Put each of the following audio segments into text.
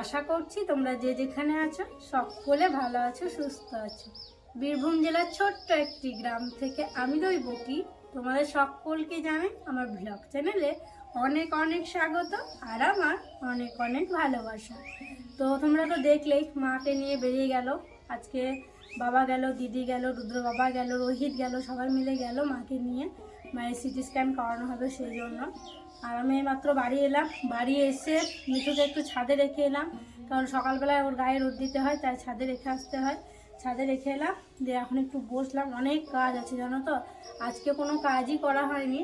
আশা করছি তোমরা যে যেখানে আছো, সকলে ভালো আছো, সুস্থ আছো। বীরভূম জেলার ছোট্ট একটি গ্রাম থেকে আমি দই বকি তোমাদের সকলকে জানাই আমার ব্লগ চ্যানেলে অনেক অনেক স্বাগত আর আমার অনেক অনেক ভালোবাসা। তো তোমরা তো দেখলেই মাকে নিয়ে বেরিয়ে গেল। আজকে বাবা গেল, দিদি গেল, রুদ্র বাবা গেল, রোহিত গেল, সবাই মিলে গেল মাকে নিয়ে। মায়ের সিটি স্ক্যান করানো হবে সেই জন্য। আর আমি মাত্র বাড়ি এলাম। বাড়ি এসে মিঠুকে একটু ছাদে রেখে এলাম। কারণ সকালবেলায় ওর গায়ে রোদ দিতে হয়, তাই ছাদে রেখে আসতে হয়। ছাদে রেখে এলাম। দিয়ে এখন একটু বসলাম। অনেক কাজ আছে, জানো তো? আজকে কোনো কাজই করা হয়নি।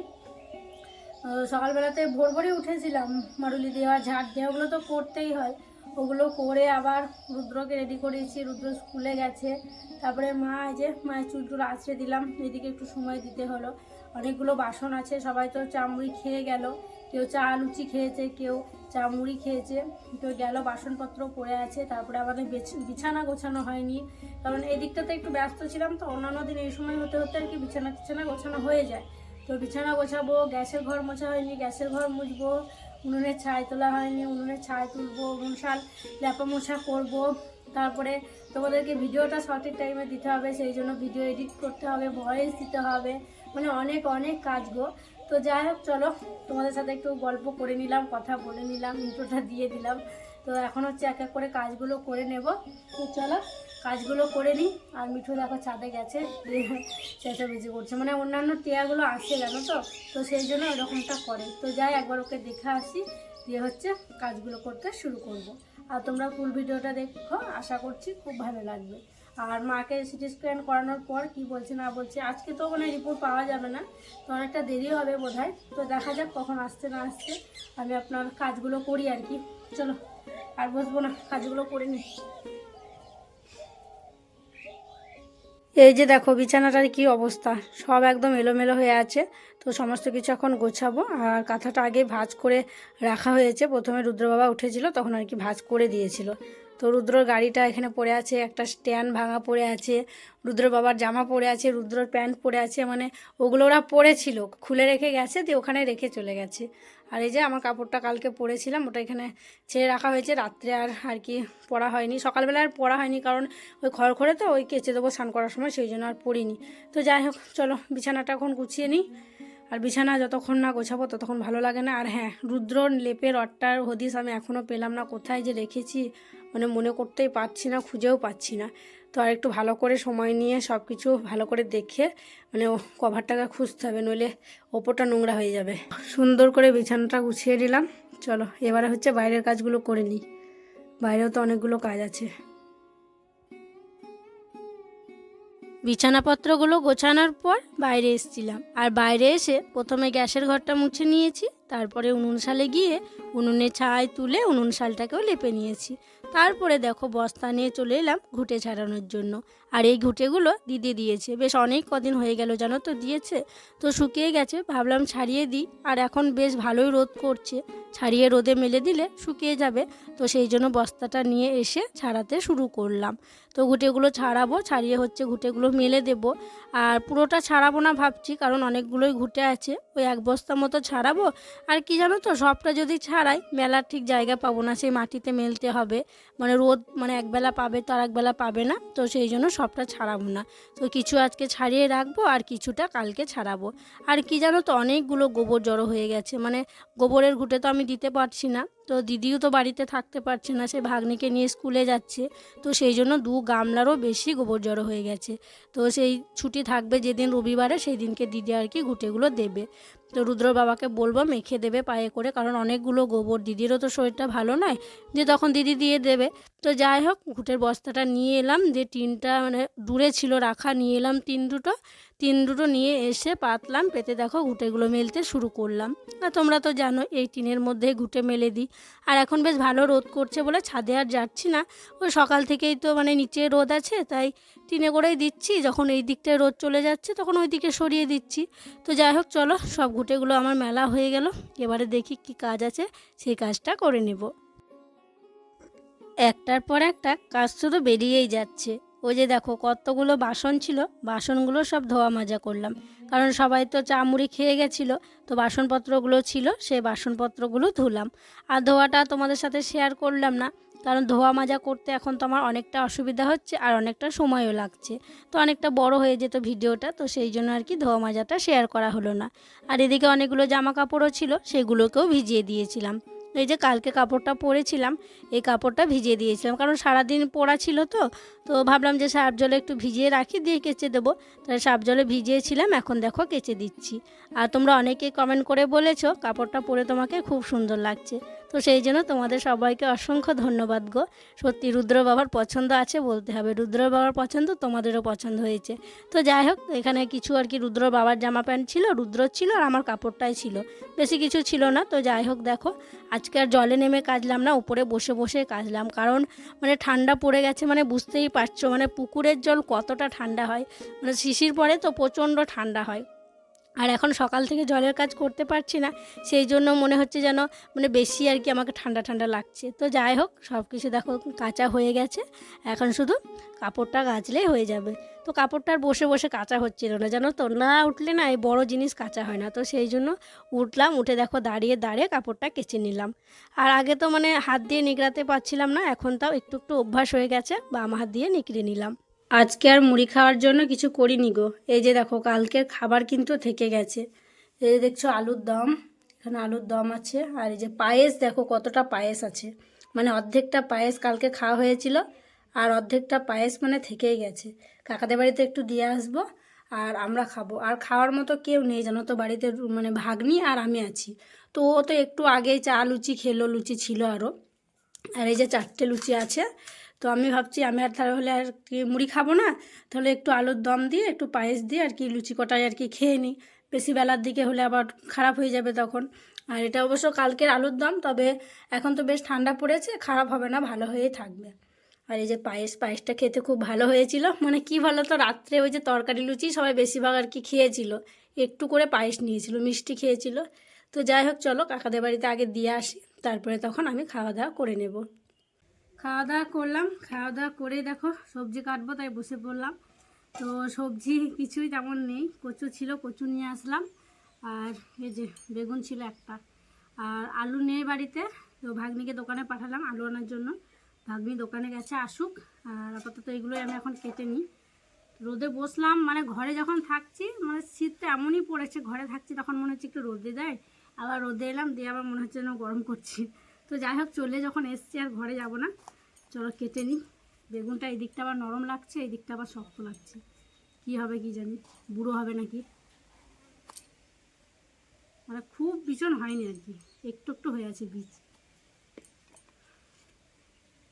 সকালবেলাতে ভোর ভোরই উঠেছিলাম মারুলি দেওয়া ঝাড় দেওয়া ওগুলো তো করতেই হয়। ওগুলো করে আবার রুদ্রকে রেডি করেছি রুদ্র স্কুলে গেছে। তারপরে মা যে মায়ের চুল টুল আছড়ে দিলাম। এদিকে একটু সময় দিতে হলো। অনেকগুলো বাসন আছে, সবাই তো চা মুড়ি খেয়ে গেল। কেউ চা লুচি খেয়েছে, কেউ চা মুড়ি খেয়েছে। কেউ গেল, বাসনপত্র পড়ে আছে, তারপরে আমাদের বিছানা গোছানো হয়নি। কারণ এই দিকটাতে একটু ব্যস্ত ছিলাম, তো অন্যান্য দিন এই সময় হতে হতে আর কি বিছানা টিছানা গোছানো হয়ে যায়। তো বিছানা গোছাবো, গ্যাসের ঘর মোছা হয়নি, গ্যাসের ঘর মুছবো উনুনের ছাই তোলা হয়নি উনুনের ছাই তুলবো, উনুন শাল ল্যাপা মোছা করব। তারপরে তোমাদেরকে ভিডিওটা সঠিক টাইমে দিতে হবে, সেই জন্য ভিডিও এডিট করতে হবে ভয়েস দিতে হবে মানে অনেক অনেক কাজ গো। তো যাই হোক, চলো, তোমাদের সাথে একটু গল্প করে নিলাম, কথা বলে নিলাম ইন্ট্রোটা দিয়ে দিলাম। তো এখন হচ্ছে এক এক করে কাজগুলো করে নেব। তো চলো, কাজগুলো করে নিই, আর মিঠু দেখো ছাদে গেছে চেঁচামেচি করছে। মানে অন্যান্য টিয়াগুলো আসে জানো তো? তো সেই জন্য ওরকমটা করে। তো যাই, একবার ওকে দেখে আসি, দিয়ে হচ্ছে কাজগুলো করতে শুরু করব। আর তোমরা ফুল ভিডিওটা দেখো, আশা করছি খুব ভালো লাগবে। আর মাকে সিটি স্ক্যান করানোর পর কি বলছে না বলছে, আজকে তো মানে রিপোর্ট পাওয়া যাবে না, তো অনেকটা দেরি হবে বোধহয়। তো দেখা যাক কখন আসছে না আসছে, আমি আপনার কাজগুলো করি আর কি। চলো, আর বসবো না, কাজগুলো করে নিই। এই যে দেখো, বিছানাটার কি অবস্থা? সব একদম এলোমেলো হয়ে আছে। তো সমস্ত কিছু এখন গোছাবো। আর কাঁথাটা আগে ভাঁজ করে রাখা হয়েছে। প্রথমে রুদ্র বাবা উঠেছিল, তখন আর কি ভাজ করে দিয়েছিল। তো রুদ্রর গাড়িটা এখানে পড়ে আছে, একটা স্ট্যান্ড ভাঙা পড়ে আছে রুদ্র বাবার জামা পড়ে আছে, রুদ্রর প্যান্ট পড়ে আছে মানে ওগুলো ওরা পরেছিল খুলে রেখে গেছে, দিয়ে ওখানে রেখে চলে গেছে। আর এই যে আমার কাপড়টা কালকে পরেছিলাম, ওটা এখানে ছেড়ে রাখা হয়েছে। রাত্রে আর আর কি পরা হয়নি। সকালবেলা আর পরা হয়নি, কারণ ওই খড়খড়ে তো ওই কেচে দেবো স্নান করার সময়, সেই জন্য আর পরিনি তো যাই হোক, চলো বিছানাটা এখন গুছিয়ে নিই। আর বিছানা যতক্ষণ না গোছাবো ততক্ষণ ভালো লাগে না। আর হ্যাঁ রুদ্র লেপের অট্টার হদিস আমি এখনও পেলাম না। কোথায় যে রেখেছি মানে মনে করতেই পারছি না, খুঁজেও পাচ্ছি না। তো আর একটু ভালো করে সময় নিয়ে সব কিছু ভালো করে দেখে মানে কভারটাকে খুঁজতে হবে, নইলে ওপরটা নোংরা হয়ে যাবে। সুন্দর করে বিছানাটা গুছিয়ে দিলাম চলো, এবারে হচ্ছে বাইরের কাজগুলো করে নিই। বাইরেও তো অনেকগুলো কাজ আছে। বিছানাপত্রগুলো গোছানোর পর বাইরে এসেছিলাম। আর বাইরে এসে প্রথমে গ্যাসের ঘরটা মুছে নিয়েছি, তারপরে উনুন শালে গিয়ে উনুনে ছাই তুলে উনুন শালটাকেও লেপে নিয়েছি। তারপরে দেখো বস্তা নিয়ে চলে এলাম ঘুটে ছাড়ানোর জন্য। আর এই ঘুটেগুলো দিদি দিয়েছে। বেশ অনেক কদিন হয়ে গেল জানো তো, দিয়েছে। তো শুকিয়ে গেছে, ভাবলাম ছাড়িয়ে দিই। আর এখন বেশ ভালোই রোদ করছে। ছাড়িয়ে রোদে মেলে দিলে শুকিয়ে যাবে। তো সেই জন্য বস্তাটা নিয়ে এসে ছাড়াতে শুরু করলাম। তো ঘুটেগুলো ছাড়াবো, ছাড়িয়ে হচ্ছে ঘুটেগুলো মেলে দেব। আর পুরোটা ছাড়াবো না ভাবছি, কারণ অনেকগুলোই ঘুটে আছে। ওই এক বস্তা মতো ছাড়াবো। আর কি জানো তো, সবটা যদি ছাড়াই, মেলার ঠিক জায়গা পাবো না। সেই মাটিতে মেলতে হবে। মানে রোদ মানে একবেলা পাবে তো আর একবেলা পাবে না। তো সেই জন্য সবটা ছাড়াবো না। তো কিছু আজকে ছাড়িয়ে রাখব আর কিছুটা কালকে ছাড়াবো। আর কি জানো তো, অনেকগুলো গোবর জড়ো হয়ে গেছে। মানে গোবরের ঘুটে তো আমি দিতে পারছি না। তো দিদিও তো বাড়িতে থাকতে পারছে না, সে ভাগ্নিকে নিয়ে স্কুলে যাচ্ছে। তো সেই জন্য দু গামলারও বেশি গোবর জড়ো হয়ে গেছে। তো সেই ছুটি থাকবে যেদিন রবিবারে, সেই দিনকে দিদি আর কি ঘুটেগুলো দেবে। তো রুদ্র বাবাকে বলব মেখে দেবে পায়ে করে, কারণ অনেকগুলো গোবর। দিদিরও তো শরীরটা ভালো নয়, যে তখন দিদি দিয়ে দেবে। তো যাই হোক, ঘুটের বস্তাটা নিয়ে এলাম, যে টিনটা মানে দূরে ছিল রাখা, নিয়ে এলাম টিন দুটো। তিন দুটো নিয়ে এসে পাতলাম। পেতে দেখো ঘুটেগুলো মেলতে শুরু করলাম। আর তোমরা তো জানো, এই টিনের মধ্যে ঘুটে মেলে দিই। আর এখন বেশ ভালো রোদ করছে বলে ছাদে আর যাচ্ছি না। ওই সকাল থেকেই তো মানে নিচে রোদ আছে, তাই টিনে করেই দিচ্ছি। যখন এই দিকটায় রোদ চলে যাচ্ছে, তখন ওই দিকে সরিয়ে দিচ্ছি। তো যাই হোক, চলো সব ঘুটেগুলো আমার মেলা হয়ে গেল। এবারে দেখি কি কাজ আছে, সেই কাজটা করে নেব। একটার পর একটা কাজ শুধু বেরিয়েই যাচ্ছে। ওই যে দেখো কতগুলো বাসন ছিল, বাসনগুলো সব ধোয়া মাজা করলাম। কারণ সবাই তো চা মুড়ি খেয়ে গেছিল, তো বাসনপত্রগুলো ছিল, সেই বাসনপত্রগুলো ধুলাম। আর ধোয়াটা তোমাদের সাথে শেয়ার করলাম না, কারণ ধোয়া মাজা করতে এখন তো আমার অনেকটা অসুবিধা হচ্ছে আর অনেকটা সময়ও লাগছে। তো অনেকটা বড় হয়ে যেত ভিডিওটা, তো সেই জন্য আর কি ধোয়া মাজাটা শেয়ার করা হলো না। আর এদিকে অনেকগুলো জামা কাপড়ও ছিল, সেগুলোকেও ভিজিয়ে দিয়েছিলাম। এই যে কালকে কাপড়টা পরেছিলাম, এই কাপড়টা ভিজিয়ে দিয়েছিলাম। কারণ সারাদিন পরা ছিল তো তো ভাবলাম যে সাপ জলে একটু ভিজিয়ে রাখি, দিয়ে কেচে দেবো। তাহলে সাপ জলে ভিজিয়েছিলাম, এখন দেখো কেচে দিচ্ছি। আর তোমরা অনেকেই কমেন্ট করে বলেছ, কাপড়টা পরে তোমাকে খুব সুন্দর লাগছে। তো সেই জন্য তোমাদের সবাইকে অসংখ্য ধন্যবাদ গো। সত্যি রুদ্র বাবার পছন্দ আছে বলতে হবে। রুদ্র বাবার পছন্দ তোমাদেরও পছন্দ হয়েছে। তো যাই হোক, এখানে কিছু আর কি রুদ্র বাবার জামা প্যান্ট ছিল, রুদ্র ছিল আর আমার কাপড়টাই ছিল। বেশি কিছু ছিল না। তো যাই হোক, দেখো, আজকে আর জলে নেমে কাজলাম না, উপরে বসে বসে কাজলাম। কারণ মানে ঠান্ডা পড়ে গেছে মানে বুঝতেই পারছ মানে পুকুরের জল কতটা ঠান্ডা হয়। মানে শিশির পরে তো প্রচণ্ড ঠান্ডা হয়। আর এখন সকাল থেকে জলের কাজ করতে পারছি না, সেই জন্য মনে হচ্ছে যেন মানে বেশি আর কি আমাকে ঠান্ডা ঠান্ডা লাগছে। তো যাই হোক সব কিছু দেখো কাঁচা হয়ে গেছে, এখন শুধু কাপড়টা কাচলেই হয়ে যাবে। তো কাপড়টা আর বসে বসে কাঁচা হচ্ছিল না, জানো তো? না উঠলে না এই বড় জিনিস কাঁচা হয় না। তো সেই জন্য উঠলাম, উঠে দেখো দাঁড়িয়ে দাঁড়িয়ে কাপড়টা কেচে নিলাম। আর আগে তো মানে হাত দিয়ে নিগড়াতে পারছিলাম না, এখন তাও একটু একটু অভ্যাস হয়ে গেছে, বাম হাত দিয়ে নিকড়ে নিলাম। আজকে আর মুড়ি খাওয়ার জন্য কিছু করিনি গো। এই যে দেখো, কালকের খাবার কিন্তু থেকে গেছে। এই যে দেখছ আলুর দম, এখানে আলুর দম আছে। আর এই যে পায়েস, দেখো কতটা পায়েস আছে। মানে অর্ধেকটা পায়েস কালকে খাওয়া হয়েছিল, আর অর্ধেকটা পায়েস মানে থেকেই গেছে। কাকাদের বাড়িতে একটু দিয়ে আসব, আর আমরা খাব। আর খাওয়ার মতো কেউ নেই, জানো তো, বাড়িতে মানে ভাগ্নি আর আমি আছি। তো ও তো একটু আগেই চা লুচি খেলো, লুচি ছিল আরও আর এই যে চারটে লুচি আছে তো আমি ভাবছি আমি আর তাহলে আর কি মুড়ি খাব না? তাহলে একটু আলুর দম দিয়ে, একটু পায়েস দিয়ে আর কি লুচি কটাই আর কি খেয়ে নিই। বেশি বেলার দিকে হলে আবার খারাপ হয়ে যাবে তখন। আর এটা অবশ্য কালকের আলুর দম, তবে এখন তো বেশ ঠান্ডা পড়েছে, খারাপ হবে না, ভালো হয়েই থাকবে। আর এই যে পায়েস, পায়েসটা খেতে খুব ভালো হয়েছিল। মানে কি ভালো তো রাত্রে ওই যে তরকারি লুচি সবাই বেশিরভাগ আর কি খেয়েছিল। একটু করে পায়েস নিয়েছিল, মিষ্টি খেয়েছিল। তো যাই হোক, চলো কাকাদের বাড়িতে আগে দিয়ে আসি। তারপরে তখন আমি খাওয়া দাওয়া করে নেব। খাওয়া দাওয়া করলাম। খাওয়া দাওয়া করে দেখো সবজি কাটবো, তাই বসে পড়লাম। তো সবজি কিছুই তেমন নেই। কচু ছিল, কচু নিয়ে আসলাম। আর এই যে বেগুন ছিল একটা। আর আলু নেই বাড়িতে, তো ভাগ্নিকে দোকানে পাঠালাম আলু আনার জন্য। ভাগ্নি দোকানে গেছে, আসুক। আর আপাতত এগুলোই আমি এখন কেটে নিই। রোদে বসলাম মানে ঘরে যখন থাকছি মানে শীতটা এমনই পড়েছে, ঘরে থাকছি তখন মনে হচ্ছে একটু রোদে দেয় আবার রোদে এলাম, দিয়ে আবার মনে হচ্ছে যেন গরম করছি। তো যাই হোক চলে যখন এসছি আর ঘরে যাব না, চলো কেটে নিই। বেগুনটা এই দিকটা আবার নরম লাগছে এই দিকটা আবার শক্ত লাগছে। কি হবে কি জানি, বুড়ো হবে নাকি? মানে খুব ভীষণ হয়নি আর কি, একটু একটু হয়ে আছে বীজ।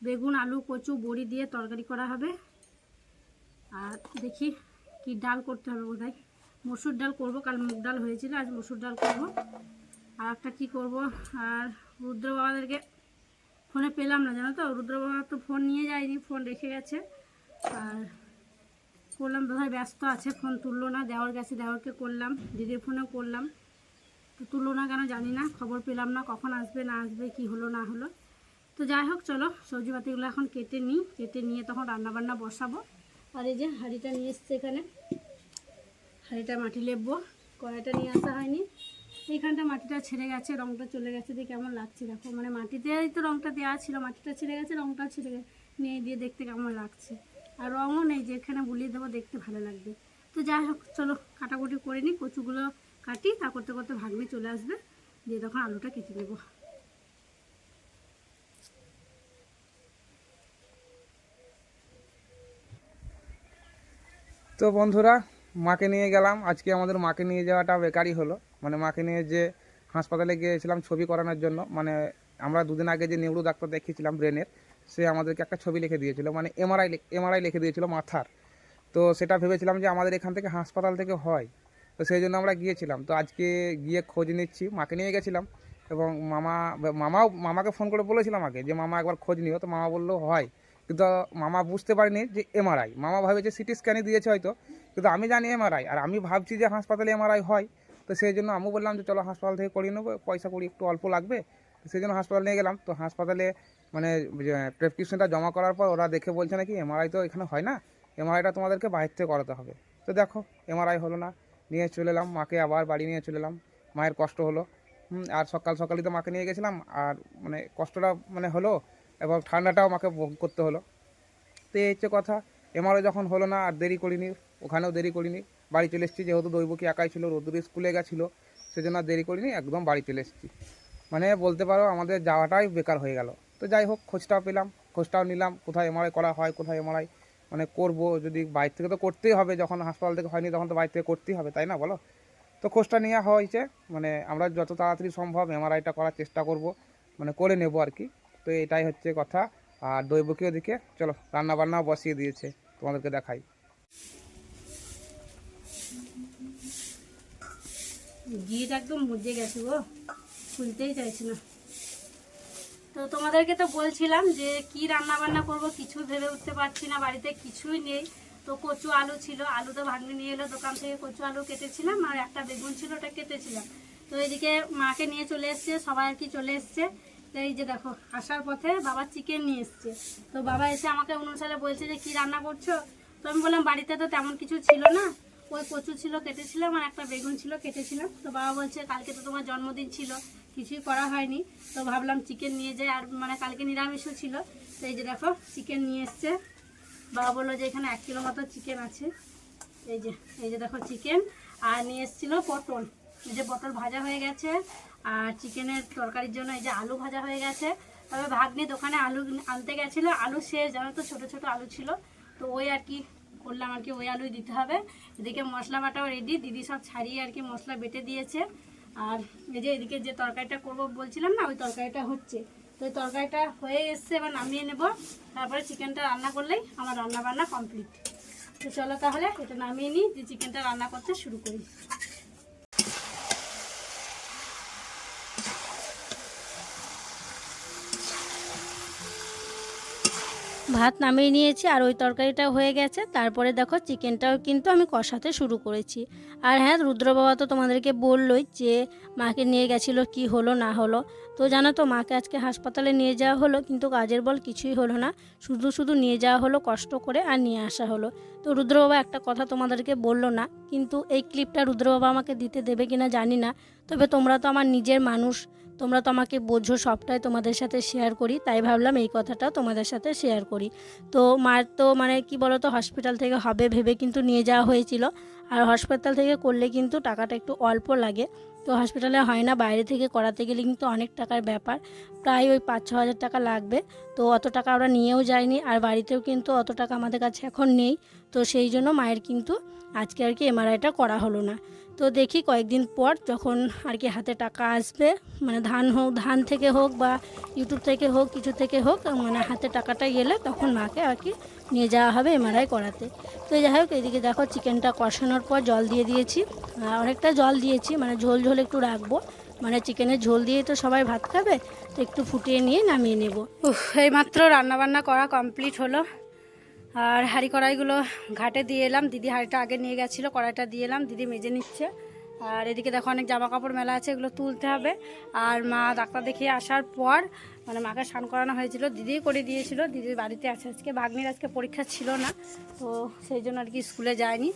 বেগুন, আলু, কচু, বড়ি দিয়ে তরকারি করা হবে। আর দেখি কি ডাল করতে হবে বোধহয়। মসুর ডাল করব, কাল মুগ ডাল হয়েছিল, আজ মসুর ডাল করব। আর একটা কী করব, আর রুদ্র বাবাদেরকে ফোনে পেলাম না, জানো তো? রুদ্র বাবা তো ফোন নিয়ে যায়নি, ফোন রেখে গেছে। আর করলাম বোধহয় ব্যস্ত আছে, ফোন তুললো না। দেওয়ার গেছে, দেওয়ারকে করলাম, দিদির ফোনেও করলাম। তো তুললো না কেন জানি না, খবর পেলাম না, কখন আসবে, না আসবে, কি হলো, না হলো। তো যাই হোক, চলো সবজি পাতিগুলো এখন কেটে নিই। কেটে নিয়ে তখন রান্নাবান্না বসাবো। আর এই যে হাঁড়িটা নিয়ে এসছে এখানে। হাঁড়িটা মাটি লেপবো। কড়াইটা নিয়ে আসা হয়নি। এইখানটা মাটিটা ছেড়ে গেছে, রংটা চলে গেছে দিয়ে কেমন লাগছে দেখো। মানে মাটিতেই তো রংটা দেওয়া ছিল, মাটিটা ছেড়ে গেছে রংটা ছেড়ে নিয়ে দিয়ে দেখতে কেমন লাগছে। আর রঙও নেই, যে এখানে বুলিয়ে দেবো দেখতে ভালো লাগবে। তো যাই হোক, চলো কাটাকুটি করে নিই, কচুগুলো কাটি, তা করতে করতে ভাগলে চলে আসবে। দিয়ে তখন আলুটা কেটে নেব। তো বন্ধুরা, মাকে নিয়ে গেলাম। আজকে আমাদের মাকে নিয়ে যাওয়াটা বেকারই হলো। মানে মাকে নিয়ে যে হাসপাতালে গিয়েছিলাম ছবি করানোর জন্য মানে আমরা দুদিন আগে যে নেহরু ডাক্তার দেখিয়েছিলাম ব্রেনের, সে আমাদেরকে একটা ছবি লিখে দিয়েছিল মানে এমআরআই এমআরআই লিখে দিয়েছিল মাথার। তো সেটা ভেবেছিলাম যে আমাদের এখান থেকে হাসপাতাল থেকে হয়। তো সেই জন্য আমরা গিয়েছিলাম। তো আজকে গিয়ে খোঁজ নিচ্ছি, মাকে নিয়ে গেছিলাম এবং মামা, মামাও, মামাকে ফোন করে বলেছিলাম আগে যে, মামা, একবার খোঁজ নিও। তো মামা বলল, হয়। কিন্তু মামা বুঝতে পারিনি যে এমআরআই মামা ভাবে যে সিটি স্ক্যানে দিয়েছে হয়তো, কিন্তু আমি জানি এমআরআই আর আমি ভাবছি যে হাসপাতালে এমআরআই হয়। তো সেই জন্য আমি বললাম যে চলো হাসপাতাল থেকে করিয়ে নেব, পয়সা করি, একটু অল্প লাগবে। সেই জন্য হাসপাতাল নিয়ে গেলাম। তো হাসপাতালে মানে প্রেসক্রিপশনটা জমা করার পর ওরা দেখে বলছে নাকি এমআরআই তো এখানে হয় না, এমআরআইটা তোমাদেরকে বাইরে থেকে করাতে হবে। তো দেখো, এমআরআই হলো না, নিয়ে চলে এলাম, মাকে আবার বাড়ি নিয়ে চলে এলাম। মায়ের কষ্ট হলো। আর সকাল সকালই তো মাকে নিয়ে গেছিলাম, আর মানে কষ্টটা মানে হলো, এবং ঠান্ডাটাও মাকে ভোগ করতে হলো। তো এই হচ্ছে কথা, এমআরআই যখন হলো না, আর দেরি করিনি, ওখানেও দেরি করিনি। বাড়ি চলে এসেছি, যেহেতু দৈবকী একাই ছিল, রোদ্দুর স্কুলে গেছিল, সেজন্য আর দেরি করিনি, একদম বাড়ি চলে এসেছি। মানে বলতে পারো, আমাদের যাওয়াটাই বেকার হয়ে গেল। তো যাই হোক, খোঁজটাও পেলাম, খোঁজটাও নিলাম, কোথায় এমআরআই করা হয়, কোথায় এমআরআই মানে করব, যদি বাইরে থেকে তো করতেই হবে, যখন হাসপাতাল থেকে হয়নি তখন তো বাইরে থেকে করতেই হবে, তাই না বলো? তো খোঁজটা নেওয়া হয়েছে মানে আমরা যত তাড়াতাড়ি সম্ভব এমআরআইটা করার চেষ্টা করব মানে করে নেব আর কি। তো এটাই হচ্ছে কথা, আর দৈবকীয় দিকে চলো রান্না বান্নাও বসিয়ে দিয়েছে, তোমাদেরকে দেখাই। ঘিটা একদম মুজে গেছে গো, খুলতেই চাইছি না। তো তোমাদেরকে তো বলছিলাম যে কি রান্না বান্না করব কিছু ভেবে উঠতে পারছি না, বাড়িতে কিছুই নেই। তো কচু আলু ছিল, আলু তো ভাগ্নে নিয়ে এলো, দোকান থেকে কচু আলু কেটেছিলাম আর একটা বেগুন ছিল, ওটা কেটেছিলাম। তো এদিকে মাকে নিয়ে চলে এসছে, সবাই আর কি চলে এসছে। এই যে দেখো, আসার পথে বাবা চিকেন নিয়ে এসছে। তো বাবা এসে আমাকে অনুসারে বলছে যে কি রান্না করছ? তো আমি বললাম, বাড়িতে তো তেমন কিছু ছিল না। ওই কচু ছিল, কেটেছিলাম আর একটা বেগুন ছিল, কেটেছিলাম। তো বাবা বলছে, কালকে তো তোমার জন্মদিন ছিল, কিছুই করা হয়নি। তো ভাবলাম চিকেন নিয়ে যাই, আর মানে কালকে নিরামিষও ছিল। তো এই যে দেখো চিকেন নিয়ে এসছে। বাবা বলল যে, এখানে এক কিলো মতো চিকেন আছে। এই যে এই যে দেখো চিকেন আর নিয়ে এসেছিল পটল। এই যে পটল ভাজা হয়ে গেছে, আর চিকেনের তরকারির জন্য এই যে আলু ভাজা হয়ে গেছে। তবে ভাগ্নি দোকানে আলু আনতে গেছিল, আলু শেষ, জানো তো ছোটো ছোটো আলু ছিল। তো ওই আর কি করলাম আর কি ওই আলুই দিতে হবে। এদিকে মশলা বাটাও রেডি দিদি সব ছাড়িয়ে আর কি মশলা বেটে দিয়েছে। আর এই যে এদিকে যে তরকারিটা করব বলছিলাম না, ওই তরকারিটা হচ্ছে। তো ওই তরকারিটা হয়ে এসছে, এবার নামিয়ে নেব। তারপরে চিকেনটা রান্না করলেই আমার রান্না বান্না কমপ্লিট তো চলো তাহলে এটা নামিয়ে নিই, যে চিকেনটা রান্না করতে শুরু করি। ভাত নামিয়ে নিয়েছি আর ওই তরকারিটা হয়ে গেছে। তারপরে দেখো চিকেনটাও কিন্তু আমি কষাতে শুরু করেছি। আর হ্যাঁ রুদ্র বাবা তো তোমাদেরকে বললোই যে মাকে নিয়ে গেছিল কি হলো, না হলো। তো জানো তো, মাকে আজকে হাসপাতালে নিয়ে যাওয়া হলো, কিন্তু কাজের বল কিছুই হলো না। শুধু শুধু নিয়ে যাওয়া হলো, কষ্ট করে আর নিয়ে আসা হলো। তো রুদ্র বাবা একটা কথা তোমাদেরকে বলল না, কিন্তু এই ক্লিপটা রুদ্র বাবা আমাকে দিতে দেবে কিনা জানি না। তবে তোমরা তো আমার নিজের মানুষ তোমরা তো আমাকে বোঝো সবটাই তোমাদের সাথে শেয়ার করি, তাই ভাবলাম এই কথাটা তোমাদের সাথে শেয়ার করি। তো মার তো মানে কি বলো তো হসপিটাল থেকে হবে ভেবে কিন্তু নিয়ে যাওয়া হয়েছিল। আর হসপিটাল থেকে করলে কিন্তু টাকাটা একটু অল্প লাগে। তো হসপিটালে হয় না, বাইরে থেকে করাতে গেলে কিন্তু অনেক টাকার ব্যাপার। প্রায় ওই পাঁচ ছ হাজার টাকা লাগবে। তো অত টাকা আমরা নিয়েও যাইনি, আর বাড়িতেও কিন্তু অত টাকা আমাদের কাছে এখন নেই। তো সেই জন্য মায়ের কিন্তু আজকে আর কি এমআরআইটা করা হলো না। তো দেখি কয়েকদিন পর যখন আর কি হাতে টাকা আসবে মানে ধান হোক, ধান থেকে হোক বা ইউটিউব থেকে হোক, কিছু থেকে হোক মানে হাতে টাকাটা গেলে তখন মাকে আর কি নিয়ে যাওয়া হবে এমআরআই করাতে। তো যাই হোক, এদিকে দেখো চিকেনটা কষানোর পর জল দিয়ে দিয়েছি। অনেকটা জল দিয়েছি মানে ঝোল ঝোল একটু রাখব। মানে চিকেনের ঝোল দিয়ে তো সবাই ভাত খাবে, তো একটু ফুটিয়ে নিয়ে নামিয়ে নেব। এইমাত্র রান্নাবান্না করা কমপ্লিট হলো। আর হাঁড়ি কড়াইগুলো ঘাটে দিয়ে এলাম। দিদি হাঁড়িটা আগে নিয়ে গেছিল, কড়াইটা দিয়ে এলাম। দিদি মেজে নিচ্ছে। আর এদিকে দেখো অনেক জামা কাপড় মেলা আছে, এগুলো তুলতে হবে। আর মা ডাক্তার দেখিয়ে আসার পর মানে মাকে স্নান করানো হয়েছিল দিদি করে দিয়েছিল। দিদির বাড়িতে আছে আজকে, ভাগ্নির আজকে পরীক্ষা ছিল না, তো সেই জন্য আর কি স্কুলে যায়নি।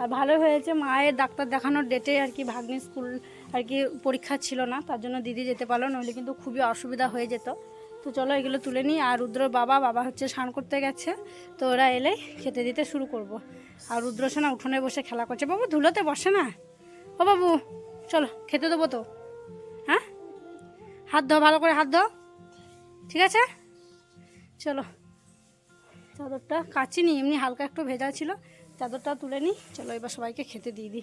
আর ভালো হয়েছে, মায়ের ডাক্তার দেখানোর ডেটে আর কি ভাগ্নির স্কুল আর কি পরীক্ষা ছিল না, তার জন্য দিদি যেতে পারল নইলে কিন্তু খুবই অসুবিধা হয়ে যেত। তো চলো এগুলো তুলে নিই। আর রুদ্রর বাবা বাবা হচ্ছে স্নান করতে গেছে। তো ওরা এলে খেতে দিতে শুরু করব। আর রুদ্র সোনা উঠোনে বসে খেলা করছে। বাবু, ধুলোতে বসে না? ও বাবু, চলো, খেতে দেবো তো। হ্যাঁ? হাত ধো, ভালো করে হাত ধো। ঠিক আছে? চলো। চাদরটা কাচিনি এমনি হালকা একটু ভেজা ছিল। চাদরটা তুলে নিই। চলো, এবার সবাইকে খেতে দিয়ে দিই।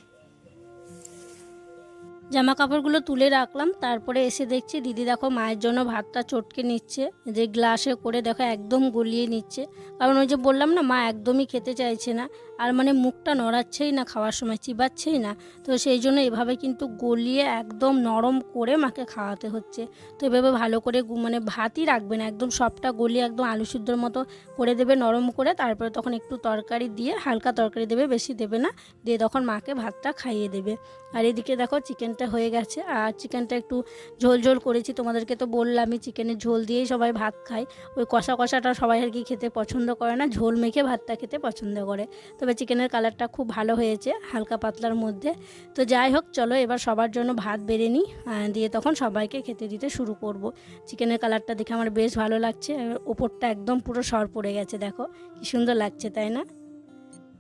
জামা কাপড়গুলো তুলে রাখলাম, তারপরে এসে দেখছি দিদি দেখো মায়ের জন্য ভাতটা চটকে নিচ্ছে। যে গ্লাসে করে দেখো একদম গলিয়ে নিচ্ছে। কারণ ওই যে বললাম না, মা একদমই খেতে চাইছে না। আর মানে মুখটা নড়াচ্ছেই না, খাওয়ার সময় চিবাচ্ছেই না। তো সেই জন্য এভাবে কিন্তু গলিয়ে একদম নরম করে মাকে খাওয়াতে হচ্ছে। তো এভাবে ভালো করে মানে ভাতই রাখবে না, একদম সবটা গলিয়ে একদম আলু সিদ্ধর মতো করে দেবে নরম করে, তারপরে তখন একটু তরকারি দিয়ে, হালকা তরকারি দেবে, বেশি দেবে না, দিয়ে তখন মাকে ভাতটা খাইয়ে দেবে। আর এদিকে দেখো চিকেনটা হয়ে গেছে, আর চিকেনটা একটু ঝোল ঝোল করেছি, তোমাদেরকে তো বললামই চিকেনের ঝোল দিয়েই সবাই ভাত খায়। ওই কষা কষাটা সবাই আর কি খেতে পছন্দ করে না, ঝোল মেখে ভাতটা খেতে পছন্দ করে। তবে চিকেনের কালারটা খুব ভালো হয়েছে, হালকা পাতলার মধ্যে। তো যাই হোক, চলো এবার সবার জন্য ভাত বেড়ে নিই দিয়ে তখন সবাইকে খেতে দিতে শুরু করব। চিকেনের কালারটা দেখে আমার বেশ ভালো লাগছে ওপরটা একদম পুরো সর পড়ে গেছে, দেখো, কি সুন্দর লাগছে, তাই না?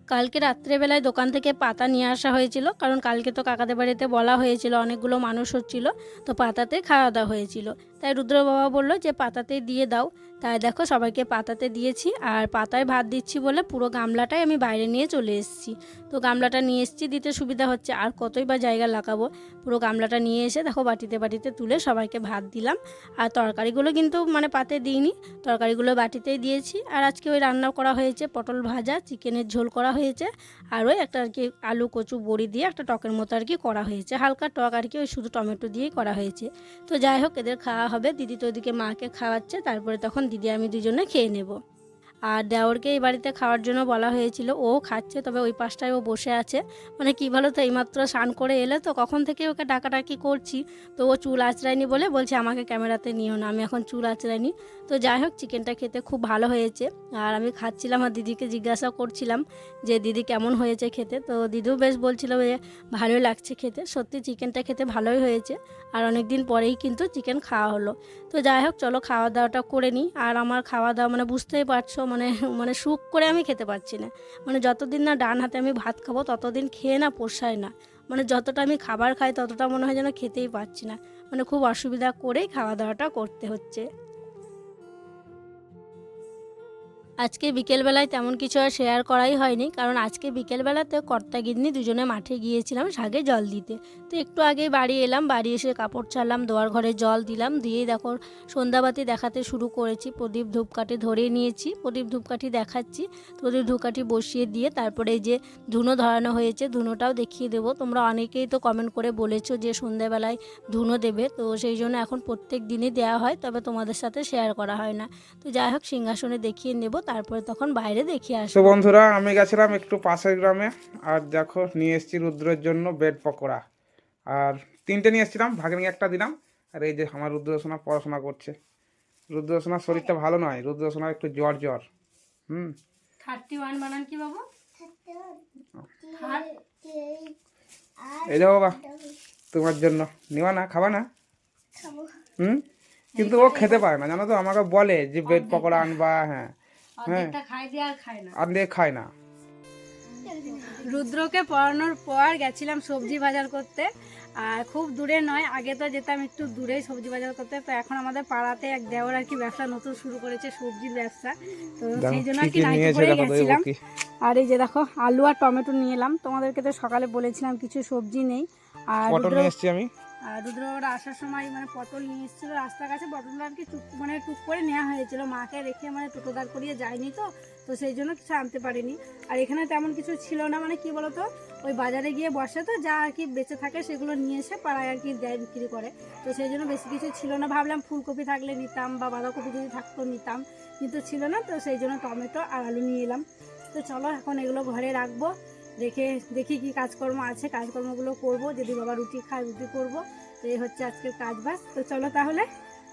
কালকে রাত্রেবেলায় দোকান থেকে পাতা নিয়ে আসা হয়েছিল, কারণ কালকে তো কাকাদের বাড়িতে বলা হয়েছিল, অনেকগুলো মানুষ হচ্ছিল, তো পাতাতে খাওয়া দাওয়া হয়েছিল। তাই রুদ্র বাবা বলল যে, পাতাতে দিয়ে দাও। তাই দেখো, সবাইকে পাতাতে দিয়েছি, আর পাতায় ভাত দিচ্ছি বলে পুরো গামলাটাই আমি বাইরে নিয়ে চলে এসেছি। তো গামলাটা নিয়ে এসেছি, দিতে সুবিধা হচ্ছে, আর কতই বা জায়গা লাগাবো। পুরো গামলাটা নিয়ে এসে দেখো, বাটিতে বাটিতে তুলে সবাইকে ভাত দিলাম। আর তরকারিগুলো কিন্তু মানে পাতে দিইনি, তরকারিগুলো বাটিতেই দিয়েছি। আর আজকে ওই রান্না করা হয়েছে, পটল ভাজা, চিকেনের ঝোল করা হয়েছে। আর ওই একটা আর কি আলু, কচু, বড়ি দিয়ে একটা টকের মতো আর কি করা হয়েছে। হালকা টক আর কি ওই শুধু টমেটো দিয়েই করা হয়েছে। তো যাই হোক, এদের খাওয়া হবে। দিদি তো ওদিকে মাকে খাওয়াচ্ছে। তারপরে তখন দিদি আমি দুজনে খেয়ে নেব। আর দেওরকে এই বাড়িতে খাওয়ার জন্য বলা হয়েছিল। ও খাচ্ছে, তবে ওই পাশটায় ও বসে আছে। মানে কী বলো তো এইমাত্র স্নান করে এলে তো কখন থেকে ওকে ডাকাডাকি করছি। তো ও চুল আঁচড়ায়নি বলে বলছে, আমাকে ক্যামেরাতে নিও না, আমি এখন চুল আঁচড়াইনি। তো যাই হোক, চিকেনটা খেতে খুব ভালো হয়েছে। আর আমি খাচ্ছিলাম আর দিদিকে জিজ্ঞাসা করছিলাম যে, দিদি কেমন হয়েছে খেতে? তো দিদিও বেশ বলছিল যে, ভালোই লাগছে খেতে, সত্যি চিকেনটা খেতে ভালোই হয়েছে। আর অনেক দিন পরেই কিন্তু চিকেন খাওয়া হলো। তো যাই হোক, চলো খাওয়া দাওয়াটা করে নিই। আর আমার খাওয়া দাওয়া মানে বুঝতেই পারছ মানে মানে সুখ করে আমি খেতে পারছি না। মানে যতদিন না ডান হাতে আমি ভাত খাব, ততদিন খেয়ে না পোষায় না। মানে যতটা আমি খাবার খাই, ততটা মনে হয় যেন খেতেই পারছি না। মানে খুব অসুবিধা করেই খাওয়া দাওয়াটা করতে হচ্ছে। আজকে বিকেলবেলায় তেমন কিছু আর শেয়ার করাই হয়নি, কারণ আজকে বিকেলবেলাতে কর্তা গিন্নি দুজনে মাঠে গিয়েছিলাম শাকে জল দিতে। তো একটু আগেই বাড়ি এলাম, বাড়ি এসে কাপড় ছাড়লাম, দোয়ার ঘরে জল দিলাম, দিয়েই দেখো সন্ধ্যাবাতি দেখাতে শুরু করেছি, প্রদীপ ধূপকাঠি ধরে নিয়েছি, প্রদীপ ধূপকাঠি দেখাচ্ছি, প্রদীপ ধূপকাঠি বসিয়ে দিয়ে তারপরে যে ধুনো ধরানো হয়েছে, ধুনোটাও দেখিয়ে দেবো। তোমরা অনেকেই তো কমেন্ট করে বলেছ যে সন্ধ্যাবেলায় ধুনো দেবে, তো সেই জন্য এখন প্রত্যেক দিনই দেওয়া হয়, তবে তোমাদের সাথে শেয়ার করা হয় না। তো যাই হোক, সিংহাসনে দেখিয়ে নেব তারপরে তখন বাইরে দেখিয়ে তো আসব বন্ধুরা আমি গেছিলাম একটু পাশের গ্রামে আর দেখো নিয়ে এসেছি রুদ্রের জন্য বেড পকোড়া। আর তিনটে নিয়ে এসেছিলাম ভাগ্নে একটা দিলাম আর এই যে আমার রুদ্রসোনা পড়াশোনা করছে। রুদ্রসোনার শরীরটা ভালো নয় রুদ্রসোনার একটু জ্বর জ্বর। হুম। থার্টি ওয়ান বানান কি বাবু? এই যে বাবা তোমার জন্য। নেওয়া না খাবা না? হুম? কিন্তু ও খেতে পারে না জানো তো আমাকে বলে যে বেড পকোড়া আনবা হ্যাঁ। আর খায় না। আর খায় না। রুদ্রকে পড়ানোর পর গেছিলাম সবজি বাজার করতে। আর খুব দূরে নয় আগে তো যেতাম একটু দূরেই সবজি বাজার করতে। তো এখন আমাদের পাড়াতে এক দেওয়ার আর কি ব্যবসা নতুন শুরু করেছে সবজির ব্যবসা। তো সেই জন্য আর কি নাইটি তো গেছিলাম। আর এই যে দেখো আলু আর টমেটো নিয়ে এলাম। তোমাদেরকে তো সকালে বলেছিলাম কিছু সবজি নেই। আর পটল নিয়ে এসেছি আমি। আর রুদ্রবাবুরা আসার সময় মানে পটল নিয়ে এসেছিল রাস্তার কাছে পটলটা আর কি টুক মানে টুক করে নেওয়া হয়েছিল। মাকে রেখে মানে টোটো দাঁড় করিয়ে যায়নি তো তো সেই জন্য কিছু আনতে পারিনি। আর এখানে তেমন কিছু ছিল না মানে কি বলতো, ওই বাজারে গিয়ে বসে তো, যা আর কি বেঁচে থাকে সেগুলো নিয়ে এসে পাড়ায় আর কি দেয় বিক্রি করে। তো সেই জন্য বেশি কিছু ছিল না। ভাবলাম ফুলকপি থাকলে নিতাম বা বাঁধাকপি যদি থাকতো নিতাম, কিন্তু ছিল না, তো সেই জন্য টমেটো আর আলু নিয়ে এলাম। তো চলো এখন এগুলো ঘরে রাখব। রেখে দেখি কি কাজকর্ম আছে, কাজকর্মগুলো করব, যদি বাবা রুটি খায় রুটি করব, তো এই হচ্ছে আজকের কাজ বাস তো চলো তাহলে,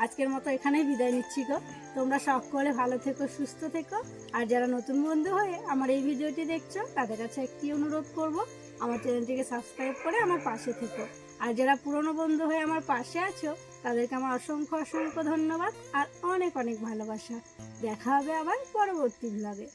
আজকের মতো এখানেই বিদায় নিচ্ছি গো। তোমরা সকলে ভালো থেকো, সুস্থ থেকো, আর যারা নতুন বন্ধু হয়ে আমার এই ভিডিওটি দেখছ, তাদের কাছে একটি অনুরোধ করব, আমার চ্যানেলটিকে সাবস্ক্রাইব করে আমার পাশে থেকো। আর যারা পুরনো বন্ধু হয়ে আমার পাশে আছো, তাদেরকে আমার অসংখ্য অসংখ্য ধন্যবাদ, আর অনেক অনেক ভালোবাসা। দেখা হবে আবার পরবর্তী ব্লগে